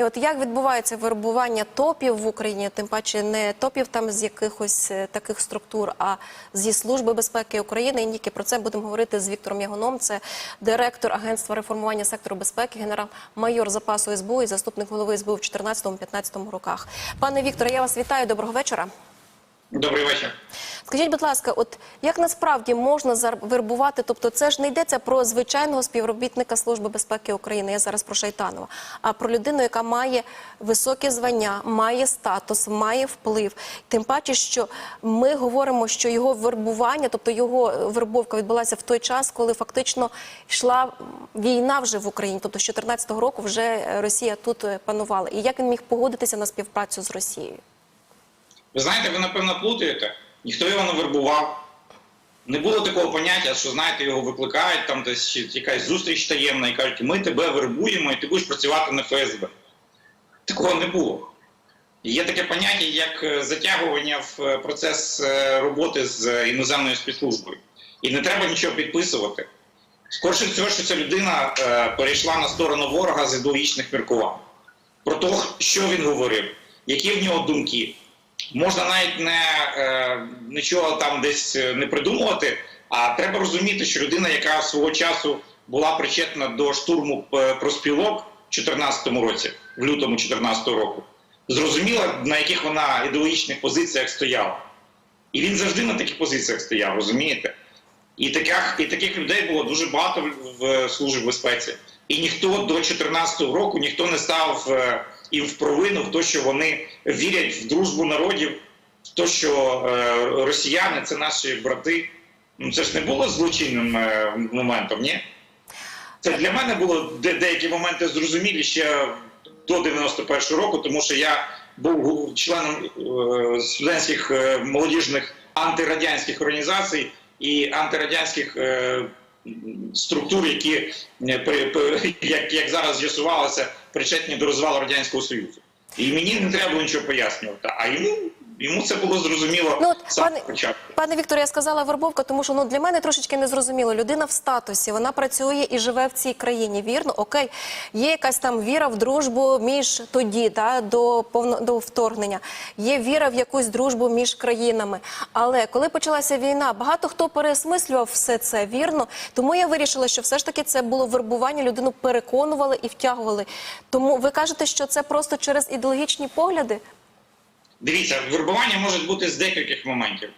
І от як відбувається вербування топів в Україні, тим паче не топів там з якихось е, таких структур, а зі служби безпеки України. І ніки про це будемо говорити з Віктором Ягоном. Це директор агентства реформування сектору безпеки, генерал-майор запасу СБУ і заступник голови СБУ в 2014-15 роках. Пане Вікторе, я вас вітаю. Доброго вечора. Добрий вечір. Скажіть, будь ласка, от як насправді можна завербувати? Тобто, це ж не йдеться про звичайного співробітника Служби безпеки України. Я зараз про Шайтанова, а про людину, яка має високе звання, має статус, має вплив. Тим паче, що ми говоримо, що його вербування, тобто його вербовка відбулася в той час, коли фактично йшла війна вже в Україні. Тобто, з 2014 року вже Росія тут е, панувала. І як він міг погодитися на співпрацю з Росією? Ви знаєте, ви напевно плутаєте. Ніхто його не вербував. Не було такого поняття, що знаєте, його викликають, там десь чи якась зустріч таємна і кажуть, ми тебе вербуємо і ти будеш працювати на ФСБ. Такого не було. Є таке поняття, як е, затягування в е, процес е, роботи з іноземною спецслужбою. І не треба нічого підписувати. Скорше всього, що ця людина перейшла на сторону ворога з ідеологічних міркувань. Про те, що він говорив, які в нього думки. Можна навіть не е, нічого там десь е, не придумувати, а треба розуміти, що людина, яка свого часу була причетна до штурму е, проспілок в 2014 році, в лютому 2014 року, зрозуміла, на яких вона ідеологічних позиціях стояла. І він завжди на таких позиціях стояв, розумієте? І таких, і таких людей було дуже багато в, службі безпеці. І ніхто до 2014 року ніхто не став їм в провину в те, що вони вірять в дружбу народів, в те, що е, росіяни це наші брати. Ну це ж не було злочинним е, моментом, ні? Це для мене було де, деякі моменти зрозумілі ще до 91-го року, тому що я був членом е, студентських молодіжних антирадянських організацій і антирадянських структур, які е, як, як зараз з'ясувалося, причетні до розвалу радянського союзу. І мені не треба було нічого пояснювати. А йому йому це було зрозуміло Ну, от, пане- початку. Пане Вікторе, я сказала вербовка, тому що ну для мене трошечки незрозуміло. Людина в статусі, вона працює і живе в цій країні. Вірно, окей, є якась там віра в дружбу між тоді, да, до повно до вторгнення. Є віра в якусь дружбу між країнами. Але коли почалася війна, багато хто переосмислював все це вірно. Тому я вирішила, що все ж таки це було вербування. Людину переконували і втягували. Тому ви кажете, що це просто через ідеологічні погляди. Дивіться, вербування може бути з декількох моментів.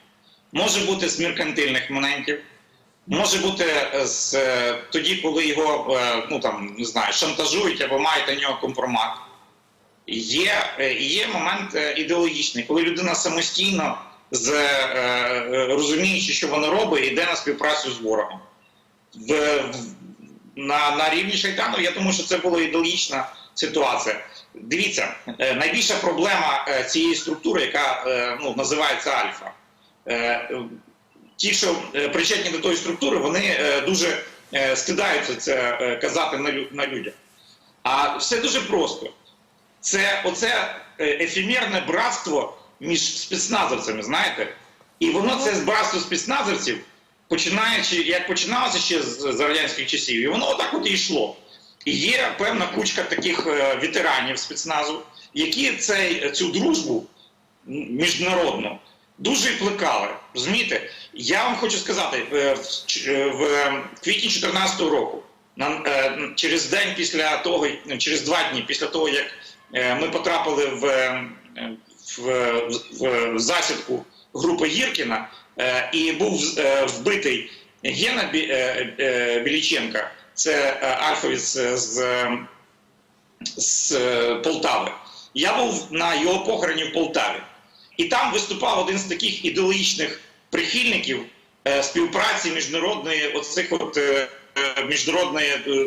Може бути з меркантильних моментів, може бути е, з е, тоді, коли його е, ну там не знаю, шантажують або мають на нього компромат. Є, є момент ідеологічний, коли людина самостійно з розуміючи, що вона робить, йде на співпрацю з ворогом. В, на, на рівні шайтану, я думаю, що це була ідеологічна ситуація. Дивіться, е, найбільша проблема е, цієї структури, яка е, ну, називається Альфа. Ті, що причетні до тої структури, вони дуже стидаються це казати на, людях. А все дуже просто. Це оце ефемерне братство між спецназовцями, знаєте? І воно це братство спецназовців, починаючи, як починалося ще з, з радянських часів, і воно отак от і йшло. Є певна кучка таких е, ветеранів спецназу, які цей, цю дружбу міжнародну дуже плекали. Розумієте? Я вам хочу сказати, е, в, е, в квітні 2014 року, через день після того, ну, через два дні після того, як ми потрапили в, в, в, засідку групи Гіркіна, і був вбитий Гена Бі- Біліченка, це е, з, з, з е, Полтави. Я був на його похороні в Полтаві. І там виступав один з таких ідеологічних прихильників е, співпраці міжнародної, оцих от е, е, міжнародної е,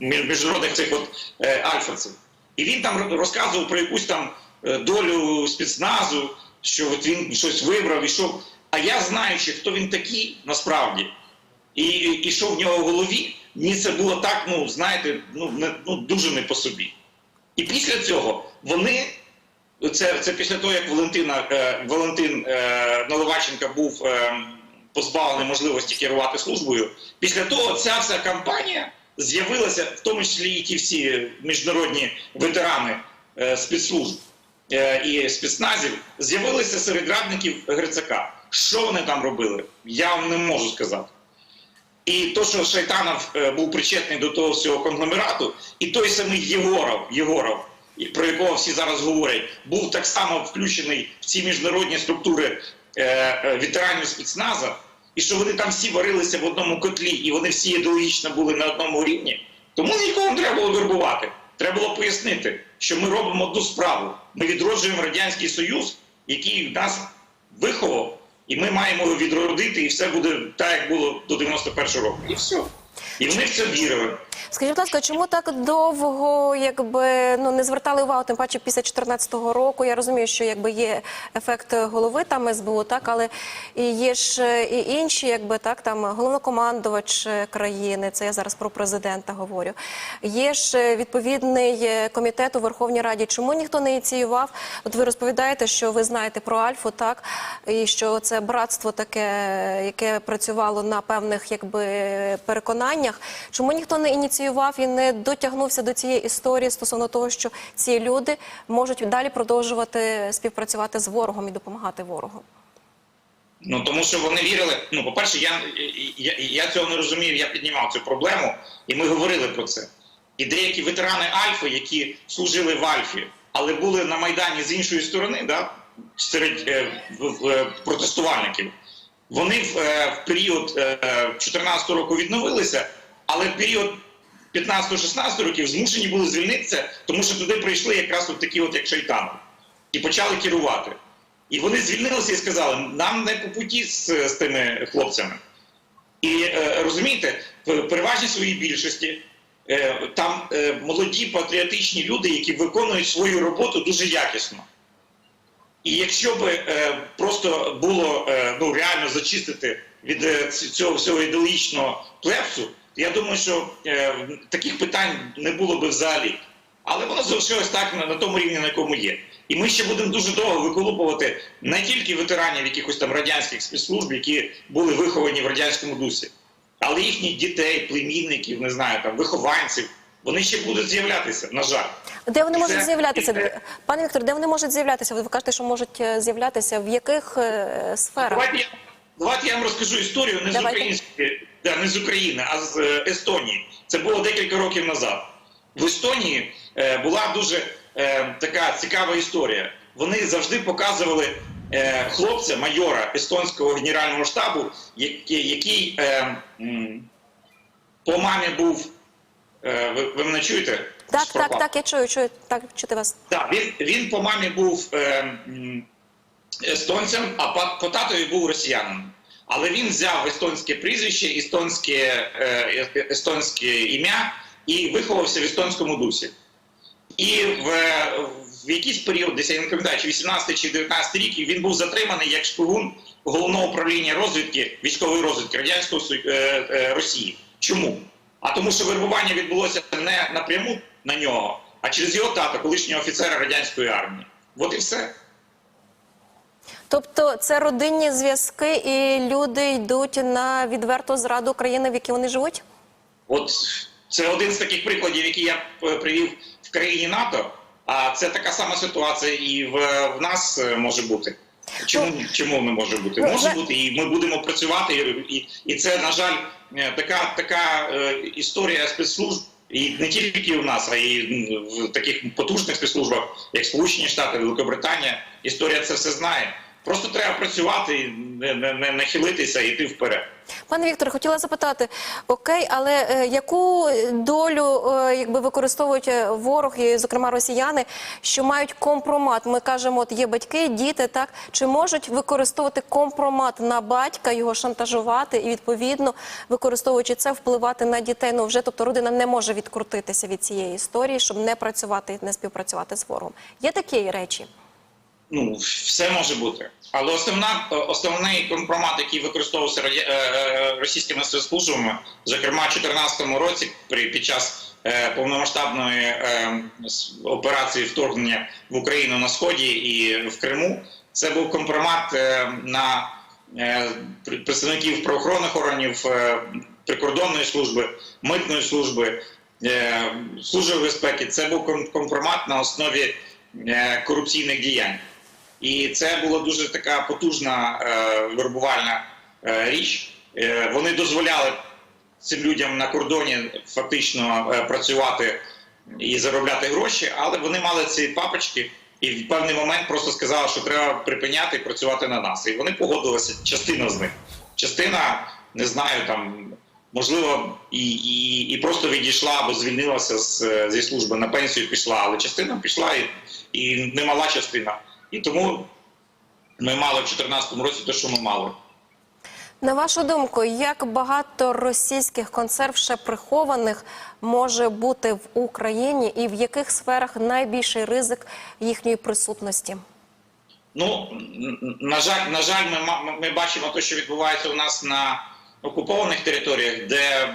міжнародних цих от е, альфаців. І він там розказував про якусь там е, долю спецназу, що от він щось вибрав і що. А я знаючи, хто він такий насправді, і, і, що в нього в голові, мені це було так, ну знаєте, ну, не, ну дуже не по собі. І після цього вони це, це після того, як Валентина, е, Валентин е, Наливаченка був е, позбавлений можливості керувати службою. Після того ця вся кампанія з'явилася, в тому числі і ті всі міжнародні ветерани е, спецслужб е, і спецназів, з'явилися серед радників Грицака. Що вони там робили? Я вам не можу сказати. І то, що Шайтанов е, був причетний до того всього конгломерату, і той самий Єгоров, Єгоров, про якого всі зараз говорять, був так само включений в ці міжнародні структури е, е, ветеранів спецназа, і що вони там всі варилися в одному котлі, і вони всі ідеологічно були на одному рівні. Тому нікого не треба було вербувати. Треба було пояснити, що ми робимо одну справу. Ми відроджуємо Радянський Союз, який нас виховав, і ми маємо відродити, і все буде так, як було до 91-го року. І все. І в це вірили. Скажіть, будь ласка, чому так довго якби ну не звертали увагу, тим паче після 2014 року? Я розумію, що якби є ефект голови там СБУ, так але і є ж е, і інші, якби так там головнокомандувач е, країни. Це я зараз про президента говорю. Є ж е, відповідний комітет у Верховній Раді. Чому ніхто не ініціював? От ви розповідаєте, що ви знаєте про Альфу, так і що це братство таке, яке працювало на певних якби переконаннях. Чому ніхто не ініціював і не дотягнувся до цієї історії стосовно того, що ці люди можуть далі продовжувати співпрацювати з ворогом і допомагати ворогу? Ну тому що вони вірили. Ну, по-перше, я, я, я цього не розумів, я піднімав цю проблему, і ми говорили про це. І деякі ветерани Альфи, які служили в Альфі, але були на Майдані з іншої сторони, да, серед е, е, протестувальників, вони в, е, в період е, 14 року відновилися, але в період 15-16 років змушені були звільнитися, тому що туди прийшли якраз от такі, от як Шайтанов, і почали керувати. І вони звільнилися і сказали, нам не по путі з, з тими хлопцями. І е, розумієте, в переважній своїй більшості е, там е, молоді патріотичні люди, які виконують свою роботу дуже якісно. І якщо б е, просто було е, ну, реально зачистити від е, цього всього ідеологічного плепсу, я думаю, що е, таких питань не було би взагалі. Але воно залишилось так на, на тому рівні, на якому є. І ми ще будемо дуже довго виколупувати не тільки ветеранів якихось там радянських спецслужб, які були виховані в радянському дусі, але їхніх дітей, племінників, не знаю, там вихованців. Вони ще будуть з'являтися, на жаль. Де вони можуть з'являтися? це- Пане Віктор, де вони можуть з'являтися? Ви кажете, що можуть е, з'являтися в яких е, сферах? Давайте я, давайте я вам розкажу історію не з української, да, не з України, а з е, Естонії. Це було декілька років назад. В Естонії е, була дуже е, така цікава історія. Вони завжди показували е, хлопця, майора естонського генерального штабу, який, який е, по мамі був. Е, ви, ви мене чуєте? Так, Пропав. так, так, я чую, чую, так, чути вас. Так, він, він по мамі був е, естонцем, а по, по татові був росіянином. Але він взяв естонське прізвище, естонське, е, е, естонське ім'я і виховався в естонському дусі. І в, в якийсь період, десь я не пам'ятаю, чи 18 чи 19 рік, він був затриманий як шпигун головного управління розвідки, військової розвідки Радянського е, е, Росії. Чому? А тому, що вербування відбулося не напряму на нього, а через його тата, колишнього офіцера радянської армії. От і все. Тобто це родинні зв'язки, і люди йдуть на відверту зраду країни, в якій вони живуть? От це один з таких прикладів, які я е, привів в країні НАТО. А це така сама ситуація і в, в нас е, може бути. Чому, чому не може бути? Ну, Може бути, і ми будемо працювати, і, і, це, на жаль, така, така е, історія спецслужб, і не тільки у нас, а й в таких потужних спецслужбах, як Сполучені Штати, Великобританія. Історія це все знає. Просто треба працювати, не, не, не, не хилитися і йти вперед. Пане Вікторе, хотіла запитати, окей, але е, яку долю е, якби використовують е, ворог і, зокрема, росіяни, що мають компромат? Ми кажемо, от є батьки, діти, так чи можуть використовувати компромат на батька, його шантажувати і відповідно використовуючи це, впливати на дітей? Ну вже тобто родина не може відкрутитися від цієї історії, щоб не працювати, не співпрацювати з ворогом. Є такі речі. Ну, все може бути. Але основна, основний компромат, який використовувався е, е, російськими спецслужбами, зокрема в 2014 році, при, під час е, повномасштабної е, операції вторгнення в Україну на Сході і в Криму, це був компромат е, на е, пр- представників правоохоронних органів, е, прикордонної служби, митної служби, е, служби безпеки. Це був компромат на основі е, корупційних діянь. І це була дуже така потужна е, вербувальна е, річ. Е, вони дозволяли цим людям на кордоні фактично працювати і заробляти гроші, але вони мали ці папочки і в певний момент просто сказали, що треба припиняти і працювати на нас. І вони погодилися, частина з них. Частина, не знаю, там. Можливо, і, і, і просто відійшла або звільнилася з, зі служби на пенсію пішла, але частина пішла і, і немала частина. І тому ми мали в 2014 році те, що ми мали. На вашу думку, як багато російських консерв ще прихованих може бути в Україні, і в яких сферах найбільший ризик їхньої присутності? Ну на жаль, на жаль, ми, ми бачимо те, що відбувається у нас на окупованих територіях, де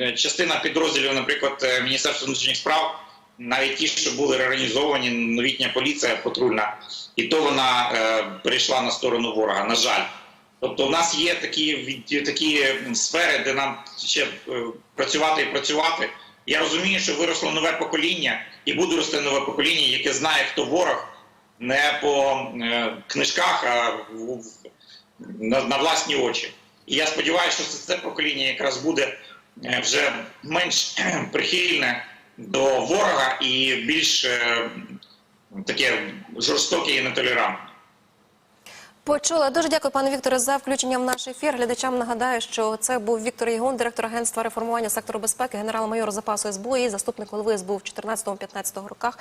е, частина підрозділів, наприклад, е, Міністерства внутрішніх справ, навіть ті, що були реорганізовані, новітня поліція патрульна, і то вона е, перейшла на сторону ворога. На жаль. Тобто, у нас є такі такі сфери, де нам ще е, працювати і працювати. Я розумію, що виросло нове покоління, і буде рости нове покоління, яке знає, хто ворог, не по е, книжках, а в, в- на, на власні очі. І я сподіваюся, що це, це покоління якраз буде е, вже менш прихильне до ворога і більш е, таке жорстоке і нетолерантне. Почула дуже дякую, пане Вікторе, за включення в наш ефір. Глядачам нагадаю, що це був Віктор Єгун, директор агентства реформування сектору безпеки, генерал-майор запасу СБУ і заступник голови СБУ в 14-15 роках.